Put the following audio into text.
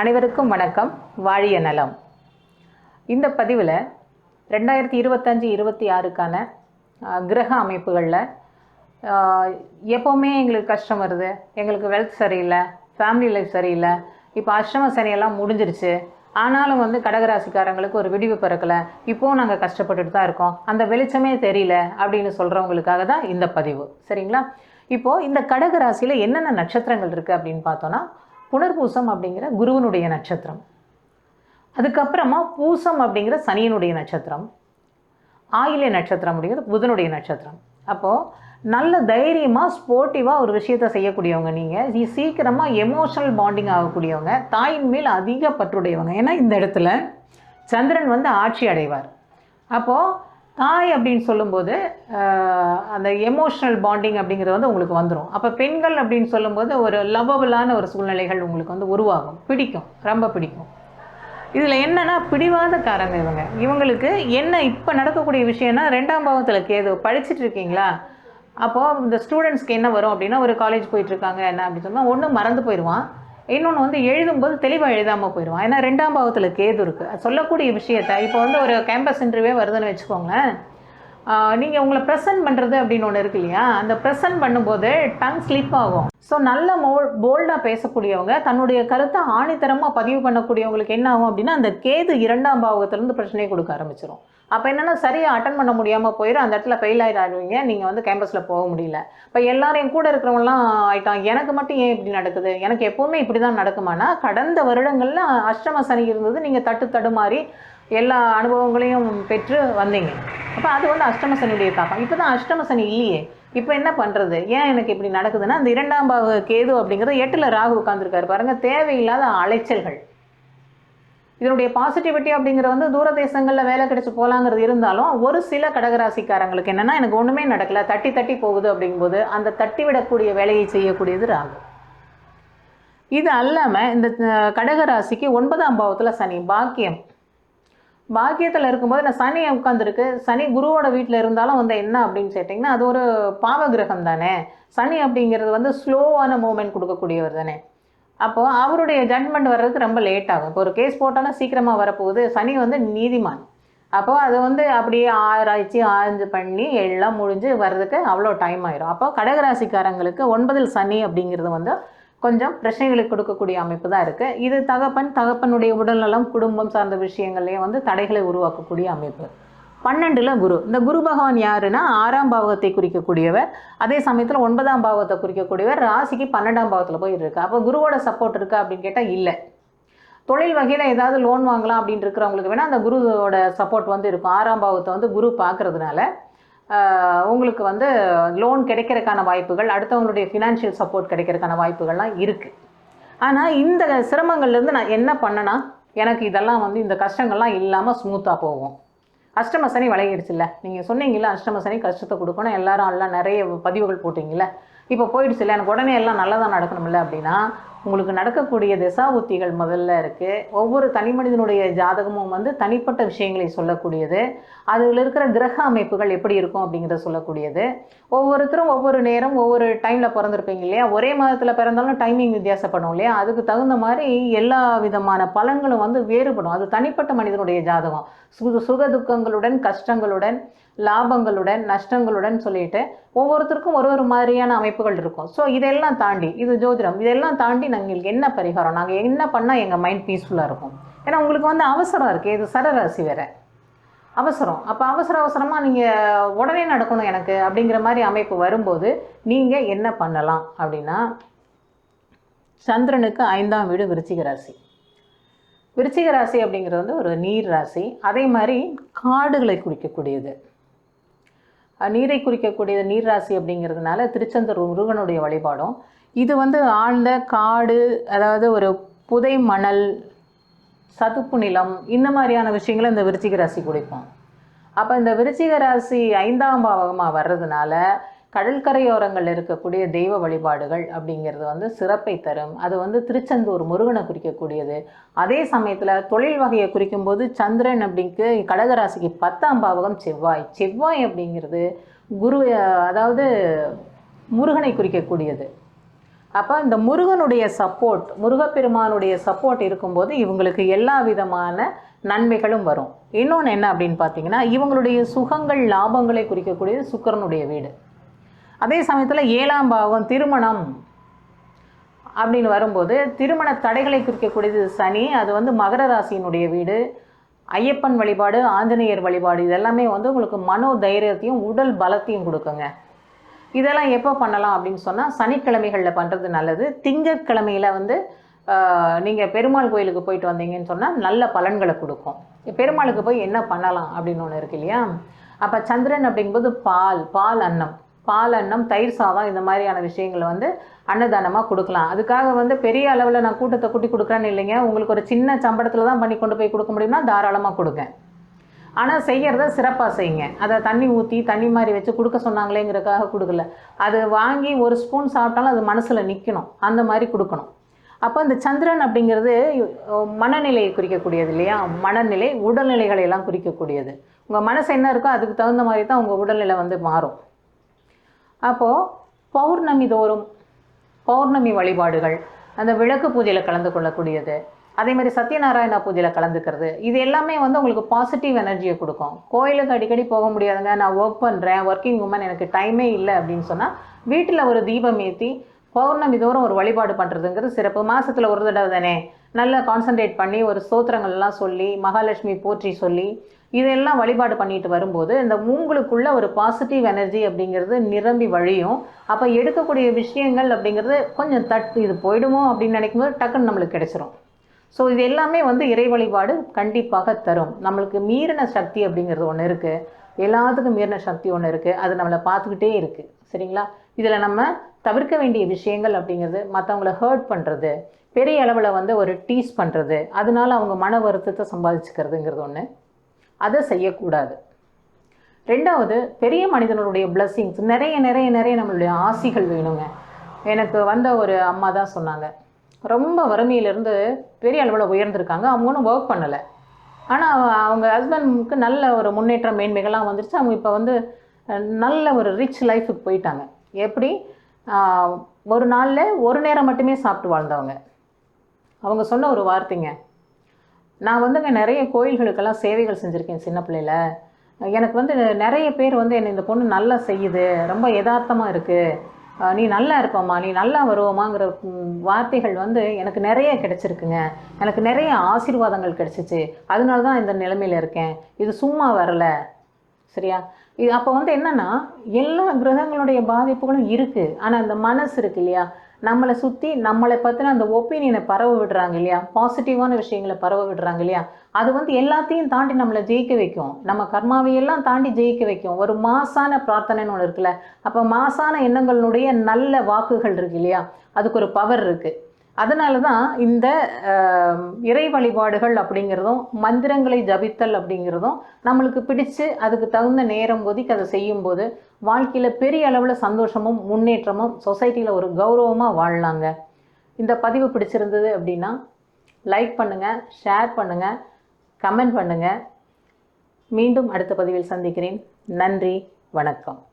அனைவருக்கும் வணக்கம். வாழிய நலம். இந்த பதிவில் ரெண்டாயிரத்தி இருபத்தஞ்சி இருபத்தி ஆறுக்கான கிரக அமைப்புகளில் எப்போவுமே எங்களுக்கு கஷ்டம் வருது. எங்களுக்கு வெல்த் சரியில்லை ஃபேமிலி லைஃப் சரியில்லை. இப்போ அஷ்டம சனியெல்லாம் முடிஞ்சிருச்சு. ஆனாலும் வந்து கடகராசிக்காரங்களுக்கு ஒரு விடிவு பிறக்கலை. இப்போவும் நாங்கள் கஷ்டப்பட்டுட்டு தான் இருக்கோம். அந்த வெளிச்சமே தெரியல அப்படின்னு சொல்கிறவங்களுக்காக தான் இந்த பதிவு. சரிங்களா? இப்போது இந்த கடகராசியில் என்னென்ன நட்சத்திரங்கள் இருக்குது அப்படின்னு பார்த்தோன்னா புனர்பூசம் அப்படிங்கிற குருவனுடைய நட்சத்திரம். அதுக்கப்புறமா பூசம் அப்படிங்கிற சனியனுடைய நட்சத்திரம். ஆயிலே நட்சத்திரம் அப்படிங்கிறது புதனுடைய நட்சத்திரம். அப்போது நல்ல தைரியமாக ஸ்போர்ட்டிவாக ஒரு விஷயத்தை செய்யக்கூடியவங்க நீங்கள் சீக்கிரமாக எமோஷனல் பாண்டிங் ஆகக்கூடியவங்க தாயின் மேல் அதிக பற்றுடையவங்க. ஏன்னா இந்த இடத்துல சந்திரன் வந்து ஆட்சி அடைவார். அப்போது தாய் அப்படின்னு சொல்லும்போது அந்த எமோஷ்னல் பாண்டிங் அப்படிங்கிறது வந்து உங்களுக்கு வந்துடும் அப்போ பெண்கள் அப்படின்னு சொல்லும்போது ஒரு லவ்வபிளான ஒரு சூழ்நிலைகள் உங்களுக்கு வந்து உருவாகும். பிடிக்கும். ரொம்ப பிடிக்கும். இதில் என்னன்னா பிடிவாதக்காரங்க இவங்க. இவங்களுக்கு என்ன இப்போ நடக்கக்கூடிய விஷயம்னா ரெண்டாம் பாவத்தில் கேது படிச்சுட்டு இருக்கீங்களா? அப்போது இந்த ஸ்டூடெண்ட்ஸ்க்கு என்ன வரும் அப்படின்னா ஒரு காலேஜ் போயிட்டுருக்காங்க என்ன அப்படின்னு சொன்னால் ஒன்று மறந்து போயிடுவான் இன்னொன்று வந்து எழுதும்போது தெளிவாக எழுதாமல் போயிடுவான். ஏன்னா ரெண்டாம் பாவத்தில் கேது இருக்குது சொல்லக்கூடிய விஷயத்த இப்போ வந்து ஒரு கேம்பஸ் இன்டர்வியூவே வருதுன்னு வச்சுக்கோங்களேன். நீங்கள் உங்களை ப்ரெசென்ட் பண்ணுறது அப்படின்னு ஒன்று இருக்கு இல்லையா? அந்த ப்ரெசன்ட் பண்ணும்போது டங் ஸ்லிப் ஆகும். ஸோ நல்ல மோ போல்டாக பேசக்கூடியவங்க தன்னுடைய கருத்தை ஆணித்தரமாக பதிவு பண்ணக்கூடியவங்களுக்கு என்ன ஆகும் அப்படின்னா அந்த கேது இரண்டாம் பாவகத்துலேருந்து பிரச்சனையை கொடுக்க ஆரம்பிச்சிடும் அப்போ என்னென்னா சரியாக அட்டன் பண்ண முடியாமல் போயிடும் அந்த இடத்துல ஃபெயில் ஆகிடாடுவீங்க நீங்கள் வந்து கேம்பஸில் போக முடியல. இப்போ எல்லாரையும் கூட இருக்கிறவங்களாம் ஆயிட்டான் எனக்கு மட்டும் ஏன் இப்படி நடக்குது? எனக்கு எப்போவுமே இப்படி தான் நடக்குமானா கடந்த வருடங்களில் அஷ்டம சனி இருந்தது நீங்கள் தட்டு தடுமாறி எல்லா அனுபவங்களையும் பெற்று வந்தீங்க. அப்போ அது வந்து அஷ்டம சனியுடைய தாக்கம். இப்போ தான் அஷ்டம சனி இல்லையே. இப்போ என்ன பண்ணுறது ஏன் எனக்கு இப்படி நடக்குதுன்னா அந்த இரண்டாம் பாவ கேது அப்படிங்கிறது எட்டில் ராகு உட்காந்துருக்காரு பாருங்கள் தேவையில்லாத அலைச்சல்கள். இதனுடைய பாசிட்டிவிட்டி அப்படிங்கிற வந்து தூர தேசங்களில் வேலை கிடச்சி போகலாங்கிறது இருந்தாலும் ஒரு சில கடகராசிக்காரங்களுக்கு என்னென்னா எனக்கு ஒன்றுமே நடக்கல தட்டி தட்டி போகுது அப்படிங்கும்போது அந்த தட்டி விடக்கூடிய வேலையை செய்யக்கூடியது ராகு. இது அல்லாமல் இந்த கடகராசிக்கு ஒன்பதாம் பாவத்தில் சனி. பாக்கியம். பாக்கியத்தில் இருக்கும்போது நான் சனி உட்காந்துருக்கு சனி குருவோட வீட்டில் இருந்தாலும் வந்து என்ன அப்படின்னு கேட்டிங்கன்னா அது ஒரு பாவகிரகம் தானே. சனி அப்படிங்கிறது வந்து ஸ்லோவான மூமெண்ட் கொடுக்கக்கூடியவர் தானே. அப்போது அவருடைய ஜட்மெண்ட் வர்றதுக்கு ரொம்ப லேட் ஆகும். இப்போ ஒரு கேஸ் போட்டாலும் சீக்கிரமாக வரப்போகுது. சனி வந்து நீதிமான். அப்போது அது வந்து அப்படியே ஆராய்ச்சி ஆய்ஞ்சு பண்ணி எல்லாம் முடிஞ்சு வர்றதுக்கு அவ்வளோ டைம் ஆயிரும். அப்போ கடகராசிக்காரங்களுக்கு ஒன்பதில் சனி அப்படிங்கிறது வந்து கொஞ்சம் பிரச்சனைகளை கொடுக்கக்கூடிய அமைப்பு தான் இருக்குது இது தகப்பன் தகப்பனுடைய உடல்நலம் குடும்பம் சார்ந்த விஷயங்கள்லேயும் வந்து தடைகளை உருவாக்கக்கூடிய அமைப்பு. பன்னெண்டில் குரு. இந்த குரு பகவான் யாருன்னா ஆறாம் பாவத்தை குறிக்கக்கூடியவர். அதே சமயத்தில் ஒன்பதாம் பாவத்தை குறிக்கக்கூடியவர். ராசிக்கு பன்னெண்டாம் பாவத்தில் போய் இருக்கு அப்போ குருவோட சப்போர்ட் இருக்கா அப்படின்னு கேட்டால் இல்லை. தொழில் வகையில் ஏதாவது லோன் வாங்கலாம் அப்படின்னு இருக்கிறவங்களுக்கு வேணால் அந்த குருவோட சப்போர்ட் வந்து இருக்கும். ஆறாம் பாவத்தை வந்து குரு பார்க்குறதுனால. உங்களுக்கு வந்து லோன் கிடைக்கிறதுக்கான வாய்ப்புகள் அடுத்தவங்களுடைய ஃபினான்ஷியல் சப்போர்ட் கிடைக்கிறதுக்கான வாய்ப்புகள்லாம் இருக்குது ஆனால் இந்த சிரமங்கள்லேருந்து நான் என்ன பண்ணனா எனக்கு இதெல்லாம் வந்து இந்த கஷ்டங்கள்லாம் இல்லாமல் ஸ்மூத்தாக போகும். அஷ்டம சனி விலகிடுச்சுல்ல நீங்கள் சொன்னீங்கல்ல அஷ்டம சனி கஷ்டத்தை கொடுக்கணும் எல்லாரும் எல்லாம் நிறைய பதிவுகள் போட்டிங்கல்ல? இப்போ போயிடுச்சுல்ல எனக்கு உடனே எல்லாம் நல்லதாக நடக்கணும்ல அப்படின்னா உங்களுக்கு நடக்கக்கூடிய திசா உத்திகள் முதல்ல இருக்குது ஒவ்வொரு தனி மனிதனுடைய ஜாதகமும் வந்து தனிப்பட்ட விஷயங்களை சொல்லக்கூடியது. அதில் இருக்கிற கிரக அமைப்புகள் எப்படி இருக்கும் அப்படிங்கிறத சொல்லக்கூடியது. ஒவ்வொருத்தரும் ஒவ்வொரு நேரம் ஒவ்வொரு டைமில் பிறந்திருப்பீங்க இல்லையா? ஒரே மாதத்தில் பிறந்தாலும் டைமிங் வித்தியாசப்படும் இல்லையா? அதுக்கு தகுந்த மாதிரி எல்லா விதமான பலன்களும் வந்து வேறுபடும். அது தனிப்பட்ட மனிதனுடைய ஜாதகம். சுக சுக துக்கங்களுடன் கஷ்டங்களுடன் லாபங்களுடன் நஷ்டங்களுடன் சொல்லிட்டு ஒவ்வொருத்தருக்கும் ஒரு ஒரு மாதிரியான அமைப்புகள் இருக்கும். ஸோ இதெல்லாம் தாண்டி இது ஜோதிடம் இதெல்லாம் தாண்டி எங்களுக்கு என்ன பரிகாரம்? நாங்கள் என்ன பண்ணால் எங்கள் மைண்ட் பீஸ்ஃபுல்லாக இருக்கும்? ஏன்னா உங்களுக்கு வந்து அவசரம் இருக்குது இது சரராசி வேற. அவசரம். அப்போ அவசர அவசரமாக நீங்கள் உடனே நடக்கணும் எனக்கு அப்படிங்கிற மாதிரி அமைப்பு வரும்போது நீங்கள் என்ன பண்ணலாம் அப்படின்னா சந்திரனுக்கு ஐந்தாம் வீடு விருச்சிக ராசி. விருச்சிக ராசி அப்படிங்கிறது வந்து ஒரு நீர் ராசி. அதே மாதிரி காடுகளை குறிக்கக்கூடியது. நீரை குறிக்கக்கூடியது நீர் ராசி அப்படிங்கிறதுனால திருச்செந்தூர் முருகனுடைய வழிபாடும் இது வந்து ஆழ்ந்த காடு அதாவது ஒரு புதை மணல் சதுப்பு நிலம் இந்த மாதிரியான விஷயங்களை இந்த விருச்சிக ராசி குடிப்போம். அப்போ இந்த விருச்சிக ராசி ஐந்தாம் பாவகமாக வர்றதுனால கடற்கரையோரங்களில் இருக்கக்கூடிய தெய்வ வழிபாடுகள் அப்படிங்கிறது வந்து சிறப்பை தரும். அது வந்து திருச்செந்தூர் முருகனை குறிக்கக்கூடியது. அதே சமயத்தில் தொழில் வகையை குறிக்கும்போது சந்திரன் அப்படிங்கு கடகராசிக்கு பத்தாம் பாவகம் செவ்வாய். செவ்வாய் அப்படிங்கிறது குரு அதாவது முருகனை குறிக்கக்கூடியது. அப்போ இந்த முருகனுடைய சப்போர்ட் முருகப்பெருமானுடைய சப்போர்ட் இருக்கும்போது இவங்களுக்கு எல்லா விதமான நன்மைகளும் வரும். இன்னொன்று என்ன அப்படின்னு பார்த்தீங்கன்னா இவங்களுடைய சுகங்கள் லாபங்களை குறிக்கக்கூடியது சுக்கிரனுடைய வீடு. அதே சமயத்தில் ஏழாம் பாவம் திருமணம் அப்படின்னு வரும்போது திருமண தடைகளை குறிக்கக்கூடியது சனி அது வந்து மகர ராசியினுடைய வீடு. ஐயப்பன் வழிபாடு ஆஞ்சநேயர் வழிபாடு இதெல்லாமே வந்து உங்களுக்கு மனோ தைரியத்தையும் உடல் பலத்தையும் கொடுக்குங்க. இதெல்லாம் எப்போ பண்ணலாம் அப்படின்னு சொன்னால் சனிக்கிழமைகளில் பண்ணுறது நல்லது. திங்கட்கிழமையில் வந்து நீங்கள் பெருமாள் கோயிலுக்கு போயிட்டு வந்தீங்கன்னு சொன்னால் நல்ல பலன்களை கொடுக்கும். பெருமாளுக்கு போய் என்ன பண்ணலாம் அப்படின்னு ஒன்று இருக்கு இல்லையா? அப்போ சந்திரன் அப்படிங்கும்போது பால் பால் அன்னம். பால் அன்னம் தயிர் சாதம் இந்த மாதிரியான விஷயங்களை வந்து அன்னதானமாக கொடுக்கலாம். அதுக்காக வந்து பெரிய அளவில் நான் கூட்டத்தை கூட்டி கொடுக்குறேன்னு இல்லைங்க. உங்களுக்கு ஒரு சின்ன சம்பளத்தில் தான் பண்ணி கொண்டு போய் கொடுக்க முடியும்னா தாராளமாக கொடுங்க. ஆனால் செய்கிறத சிறப்பாக செய்யுங்க. அதை தண்ணி ஊற்றி தண்ணி மாதிரி வச்சு கொடுக்க சொன்னாங்களேங்கிறதுக்காக கொடுக்கல. அது வாங்கி ஒரு ஸ்பூன் சாப்பிட்டாலும் அது மனசில் நிற்கணும் அந்த மாதிரி கொடுக்கணும். அப்போ இந்த சந்திரன் அப்படிங்கிறது மனநிலையை குறிக்கக்கூடியது இல்லையா? மனநிலை உடல்நிலைகளை எல்லாம் குறிக்கக்கூடியது. உங்கள் மனசு என்ன இருக்கோ அதுக்கு தகுந்த மாதிரி தான் உங்கள் உடல்நிலை வந்து மாறும். அப்போது பௌர்ணமி தோறும் பௌர்ணமி வழிபாடுகள் அந்த விளக்கு பூஜையில் கலந்து கொள்ளக்கூடியது. அதே மாதிரி சத்யநாராயணா பூஜையில் கலந்துக்கிறது. இது எல்லாமே வந்து உங்களுக்கு பாசிட்டிவ் எனர்ஜியை கொடுக்கும். கோயிலுக்கு அடிக்கடி போக முடியாதுங்க. நான் ஒர்க் பண்ணுறேன் ஒர்க்கிங் உமன் எனக்கு டைமே இல்லை அப்படின்னு சொன்னால் வீட்டில் ஒரு தீபம் ஏற்றி பௌர்ணமி தோறும் ஒரு வழிபாடு பண்ணுறதுங்கிறது சிறப்பு. மாதத்தில் ஒரு தடவை தானே. நல்லா கான்சென்ட்ரேட் பண்ணி ஒரு ஸ்தோத்திரங்கள்லாம் சொல்லி மகாலட்சுமி போற்றி சொல்லி இதெல்லாம் வழிபாடு பண்ணிட்டு வரும்போது இந்த உங்களுக்குள்ள ஒரு பாசிட்டிவ் எனர்ஜி அப்படிங்கிறது நிரம்பி வழியும். அப்போ எடுக்கக்கூடிய விஷயங்கள் அப்படிங்கிறது கொஞ்சம் தட் இது போயிடுமோ அப்படின்னு நினைக்கும்போது டக்குன்னு நம்மளுக்கு கிடைச்சிரும். ஸோ இது எல்லாமே வந்து இறை வழிபாடு கண்டிப்பாக தரும். நம்மளுக்கு மீறின சக்தி அப்படிங்கிறது ஒன்று இருக்குது எல்லாத்துக்கும் மீறின சக்தி ஒன்று இருக்குது அது நம்மளை பார்த்துக்கிட்டே இருக்குது சரிங்களா? இதில் நம்ம தவிர்க்க வேண்டிய விஷயங்கள் அப்படிங்கிறது மற்றவங்கள ஹர்ட் பண்ணுறது பெரிய அளவில் வந்து ஒரு டீஸ் பண்ணுறது அதனால அவங்க மன வருத்தத்தை சம்பாதிச்சுக்கிறதுங்கிறது ஒன்று அதை செய்யக்கூடாது. ரெண்டாவது பெரிய மனிதனுடைய பிளஸ்ஸிங்ஸ் நிறைய நிறைய நிறைய நம்மளுடைய ஆசிகள் வேணுங்க. எனக்கு வந்த ஒரு அம்மா தான் சொன்னாங்க. ரொம்ப வறுமையிலேருந்து பெரிய அளவில் உயர்ந்திருக்காங்க. அவங்க ஒன்றும் ஒர்க் பண்ணலை. ஆனால் அவங்க ஹஸ்பண்ட்க்கு நல்ல ஒரு முன்னேற்றம் மேன்மைகள்லாம் வந்துருச்சு. அவங்க இப்போ வந்து நல்ல ஒரு ரிச் லைஃபுக்கு போயிட்டாங்க. எப்படி? ஒரு நாளில் ஒரு நேரம் மட்டுமே சாப்பிட்டு வாழ்ந்தவங்க. அவங்க சொன்ன ஒரு வார்த்தைங்க. நான் வந்துங்க நிறைய கோயில்களுக்கெல்லாம் சேவைகள் செஞ்சுருக்கேன் சின்ன பிள்ளையில. எனக்கு வந்து நிறைய பேர் வந்து என்னை இந்த பொண்ணு நல்லா செய்யுது. ரொம்ப யதார்த்தமாக இருக்குது நீ நல்லா இருப்பம்மா நீ நல்லா வருவோமாங்கிற வார்த்தைகள் வந்து எனக்கு நிறைய கிடைச்சிருக்குங்க. எனக்கு நிறைய ஆசீர்வாதங்கள் கிடைச்சிச்சு. அதனால தான் இந்த நிலைமையில் இருக்கேன். இது சும்மா வரலை. சரியா? இது அப்போ வந்து என்னென்னா எல்லா கிரகங்களுடைய பாதிப்புகளும் இருக்குது ஆனால் அந்த மனசு இருக்கு இல்லையா? நம்மளை சுற்றி நம்மளை பற்றின அந்த ஒப்பீனியனை பரவ விடுறாங்க இல்லையா? பாசிட்டிவான விஷயங்களை பரவ விடுறாங்க இல்லையா? அது வந்து எல்லாத்தையும் தாண்டி நம்மளை ஜெயிக்க வைக்கும். நம்ம கர்மாவையெல்லாம் தாண்டி ஜெயிக்க வைக்கும். ஒரு மாசான பிரார்த்தனைன்னு ஒன்று இருக்குல்ல? அப்போ மாசான எண்ணங்களுடைய நல்ல வாக்குகள் இருக்கு இல்லையா? அதுக்கு ஒரு பவர் இருக்குது அதனால தான் இந்த இறை வழிபாடுகள் அப்படிங்கிறதும் மந்திரங்களை ஜபித்தல் அப்படிங்கிறதும் நம்மளுக்கு பிடிச்சு அதுக்கு தகுந்த நேரம் ஒதுக்கி அதை செய்யும்போது வாழ்க்கையில் பெரிய அளவில் சந்தோஷமும் முன்னேற்றமும் சொசைட்டியில் ஒரு கௌரவமாக வாழலாங்க. இந்த பதிவு பிடிச்சிருந்தது அப்படின்னா லைக் பண்ணுங்கள் ஷேர் பண்ணுங்கள் கமெண்ட் பண்ணுங்கள் மீண்டும் அடுத்த பதிவில் சந்திக்கிறேன். நன்றி வணக்கம்.